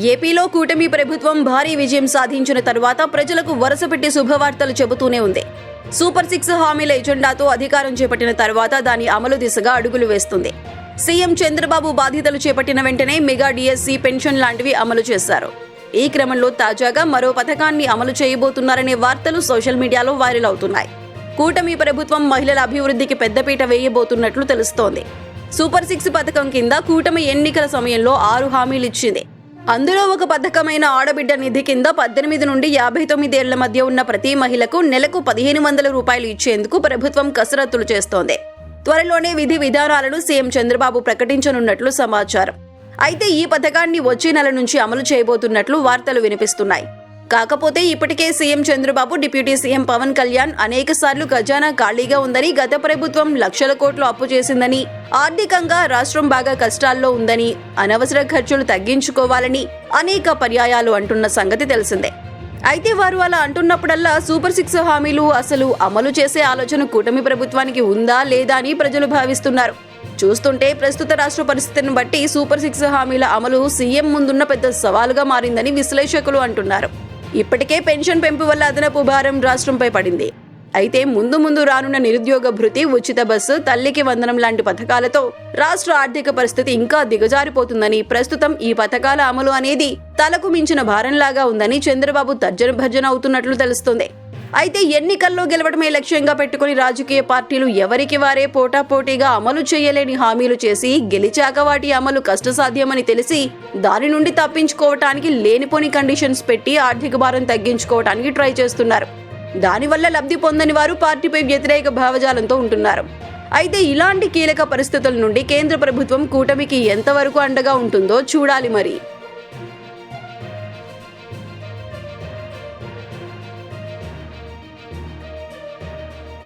ఏపీలో కూటమి ప్రభుత్వం భారీ విజయం సాధించిన తర్వాత ప్రజలకు వరుసపెట్టి శుభవార్తలు చెబుతూనే ఉంది. సూపర్ సిక్స్ హామీల ఎజెండాతో అధికారం చేపట్టిన తర్వాత దాని అమలు దిశగా అడుగులు వేస్తుంది. సీఎం చంద్రబాబు బాధ్యతలు చేపట్టిన వెంటనే మెగా డిఎస్సి పెన్షన్ లాంటివి అమలు చేశారు. ఈ క్రమంలో తాజాగా మరో పథకాన్ని అమలు చేయబోతున్నారనే వార్తలు సోషల్ మీడియాలో వైరల్ అవుతున్నాయి. కూటమి ప్రభుత్వం మహిళల అభివృద్ధికి పెద్దపీట వేయబోతున్నట్లు తెలుస్తోంది. సూపర్ సిక్స్ పథకం కింద కూటమి ఎన్నికల సమయంలో ఆరు హామీలు ఇచ్చింది. అందులో ఒక పథకమైన ఆడబిడ్డ నిధి కింద పద్దెనిమిది నుండి యాభై తొమ్మిది ఏళ్ళ మధ్య ఉన్న ప్రతి మహిళకు నెలకు పదిహేను వందల రూపాయలు ఇచ్చేందుకు ప్రభుత్వం కసరత్తులు చేస్తోంది. త్వరలోనే విధి విధానాలను సీఎం చంద్రబాబు ప్రకటించనున్నట్లు సమాచారం. అయితే ఈ పథకాన్ని వచ్చే నెల నుంచి అమలు చేయబోతున్నట్లు వార్తలు వినిపిస్తున్నాయి. కాకపోతే ఇప్పటికే CM Chandrababu deputy CM Pawan Kalyan అనేక సార్లు ఖజానా ఖాళీగా ఉందని గత ప్రభుత్వం లక్షల కోట్లు అప్పు చేసిందని ఆర్థికంగా రాష్ట్రం బాగా కష్టాల్లో ఉందని అనవసర ఖర్చులు తగ్గించుకోవాలని అనేక పర్యాయాలు అంటున్న సంగతి తెలిసిందే. అయితే వారు అలా అంటున్నప్పుడల్లా సూపర్ సిక్స్ హామీలు అసలు అమలు చేసే ఆలోచన కూటమి ప్రభుత్వానికి ఉందా లేదా అని ప్రజలు భావిస్తున్నారు. చూస్తుంటే ప్రస్తుత రాష్ట్ర పరిస్థితిని బట్టి సూపర్ సిక్స్ హామీల అమలు సీఎం ముందున్న పెద్ద సవాలుగా మారిందని విశ్లేషకులు అంటున్నారు. ఇప్పటికే పెన్షన్ పెంపు వల్ల అదనపు భారం రాష్ట్రంపై పడింది. అయితే ముందు ముందు రానున్న నిరుద్యోగ భృతి ఉచిత బస్సు తల్లికి వందనం లాంటి పథకాలతో రాష్ట్ర ఆర్థిక పరిస్థితి ఇంకా దిగజారిపోతుందని ప్రస్తుతం ఈ పథకాల అమలు అనేది తలకు మించిన భారంలాగా ఉందని చంద్రబాబు తర్జన భర్జన అవుతున్నట్లు తెలుస్తుంది. అయితే ఎన్నికల్లో గెలవడమే లక్ష్యంగా పెట్టుకుని రాజకీయ పార్టీలు ఎవరికి వారే పోటాపోటీగా అమలు చేయలేని హామీలు చేసి గెలిచాక వాటి అమలు కష్టసాధ్యమని తెలిసి దాని నుండి తప్పించుకోవటానికి లేనిపోని కండిషన్స్ పెట్టి ఆర్థిక భారం తగ్గించుకోవటానికి ట్రై చేస్తున్నారు. దానివల్ల లబ్ధి పొందని వారు పార్టీపై వ్యతిరేక భావజాలంతో ఉంటున్నారు. అయితే ఇలాంటి కీలక పరిస్థితుల నుండి కేంద్ర ప్రభుత్వం కూటమికి ఎంతవరకు అండగా ఉంటుందో చూడాలి మరి.